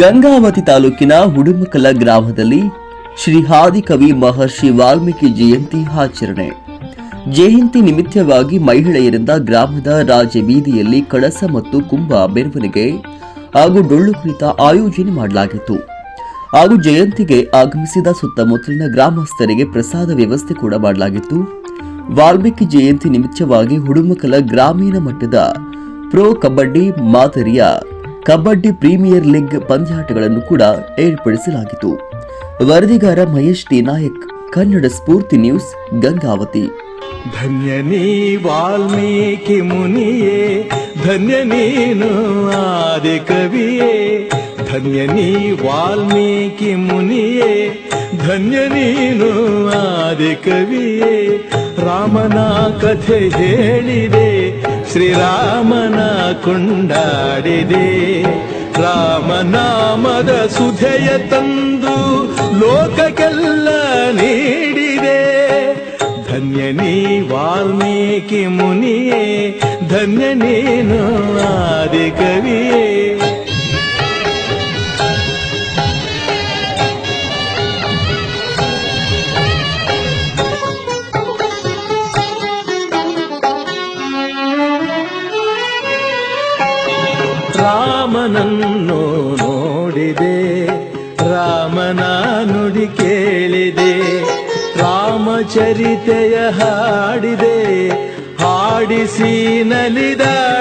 ಗಂಗಾವತಿ ತಾಲೂಕಿನ ಹುಡುಮಕಲ ಗ್ರಾಮದಲ್ಲಿ ಶ್ರೀ ಹಾದಿಕವಿ ಮಹರ್ಷಿ ವಾಲ್ಮೀಕಿ ಜಯಂತಿ ಆಚರಣೆ. ಜಯಂತಿ ನಿಮಿತ್ತವಾಗಿ ಮಹಿಳೆಯರಿಂದ ಗ್ರಾಮದ ರಾಜ ಬೀದಿಯಲ್ಲಿ ಕಳಸ ಮತ್ತು ಕುಂಭ ಮೆರವಣಿಗೆ ಹಾಗೂ ಡೊಳ್ಳು ಕುರಿತ ಆಯೋಜನೆ ಮಾಡಲಾಗಿತ್ತು. ಹಾಗೂ ಜಯಂತಿಗೆ ಆಗಮಿಸಿದ ಸುತ್ತಮುತ್ತಲಿನ ಗ್ರಾಮಸ್ಥರಿಗೆ ಪ್ರಸಾದ ವ್ಯವಸ್ಥೆ ಕೂಡ ಮಾಡಲಾಗಿತ್ತು. ವಾಲ್ಮೀಕಿ ಜಯಂತಿ ನಿಮಿತ್ತವಾಗಿ ಹುಡುಮಕಲ ಗ್ರಾಮೀಣ ಮಟ್ಟದ ಪ್ರೊ ಕಬಡ್ಡಿ ಮಾದರಿಯ ಕಬಡ್ಡಿ ಪ್ರೀಮಿಯರ್ ಲೀಗ್ ಪಂದ್ಯಾಟಗಳನ್ನು ಕೂಡ ಏರ್ಪಡಿಸಲಾಗಿತ್ತು. ವರದಿಗಾರ ಮಹೇಶ್ ಟಿ ನಾಯಕ್, ಕನ್ನಡ ಸ್ಫೂರ್ತಿ ನ್ಯೂಸ್, ಗಂಗಾವತಿ. ಧನ್ಯನೀ ವಾಲ್ಮೀಕಿ ಮುನಿಯೇ, ಧನ್ಯ ನೀನು ಆದಿ ಕವಿಯೇ, ಧನ್ಯ ನೀ ವಾಲ್ಮೀಕಿ ಮುನಿಯೇ, ಧನ್ಯ ನೀನು ಆದಿ ಕವಿಯೇ ರಾಮನ ಕಥೆ ಹೇಳಿದೆ, ಶ್ರೀರಾಮನ ಕೊಂಡಾಡಿದೆ. ರಾಮನಾಮದ ಸುಧೆಯ ತಂದು ಲೋಕಕ್ಕೆಲ್ಲ ನೀಡಿದೆ. ಧನ್ಯ ನೀ ವಾಲ್ಮೀಕಿ ಮುನಿಯೇ, ಧನ್ಯ ನೀನು ಆದಿ ಕವಿಯೇ ರಾಮನನ್ನು ನೋಡಿದೆ ರಾಮನ ನುಡಿ ಕೇಳಿದೆ ರಾಮಚರಿತೆಯ ಹಾಡಿದೆ ಹಾಡಿಸಿ ನಲಿದಾಡಿದೆ